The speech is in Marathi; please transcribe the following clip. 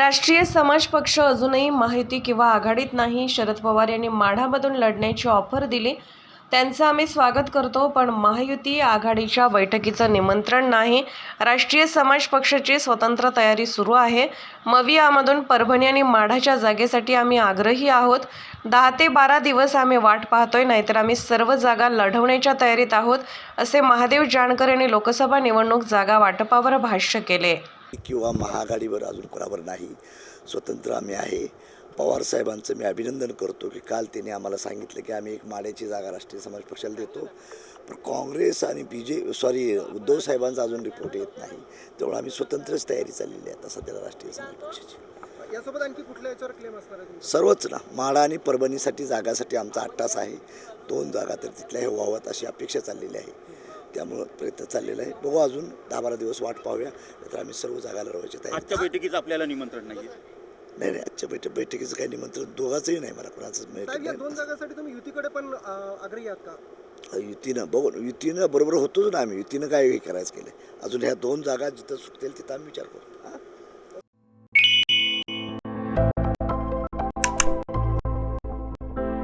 राष्ट्रीय समाज पक्ष अजूनही माहिती किंवा आघाडीत नाही. शरद पवार यांनी माढामधून लढण्याची ऑफर दिली. त्यांचं आम्ही स्वागत करतो पण महायुती आघाडीच्या बैठकीचं निमंत्रण नाही. राष्ट्रीय समाज पक्षाची स्वतंत्र तयारी सुरू आहे. मवियामधून परभणी आणि माढाच्या जागेसाठी आम्ही आग्रही आहोत. दहा ते बारा दिवस आम्ही वाट पाहतोय नाहीतर आम्ही सर्व जागा लढवण्याच्या तयारीत आहोत असे महादेव जानकर यांनी लोकसभा निवडणूक जागा वाटपावर भाष्य केले. किंवा महाआघाडीवर अजून कोणावर नाही स्वतंत्र आम्ही आहे. पवार साहेबांचं मी अभिनंदन करतो की काल त्यांनी आम्हाला सांगितलं की आम्ही एक माड्याची जागा राष्ट्रीय समाज पक्षाला देतो. पण काँग्रेस आणि बी जे सॉरी उद्धव साहेबांचा अजून रिपोर्ट येत नाही. त्यामुळे आम्ही स्वतंत्रच तयारी चाललेली आहे आता सध्याला राष्ट्रीय समाज पक्षाची. यासोबत आणखी कुठल्या याच्यावर क्लेम असणार? सर्वच ना माडा आणि परभणीसाठी जागासाठी आमचा अट्टास आहे. दोन जागा तर तिथल्या हे व्हाव्यात अशी अपेक्षा चाललेली आहे. त्यामुळं प्रयत्न चाललेला आहे. बघू अजून दहा बारा दिवस वाट पाहूया. तर आम्ही सर्व जागा लढवायची तयारी. आजच्या बैठकीचं आपल्याला निमंत्रण नाही नाही नाही आजच्या बैठक बैठकीचं काही निमंत्रण दोघांचंही नाही मला कोणाचंच साहेब या मिळत दोन जागांसाठी तुम्ही युतीकडे पण अं, आग्रही आहात का? युतीनं बघू युतीनं बरोबर होतोच ना आम्ही. युतीनं काय हे करायचं केलं अजून ह्या दोन जागा जिथं सुटतील तिथं आम्ही विचार करू.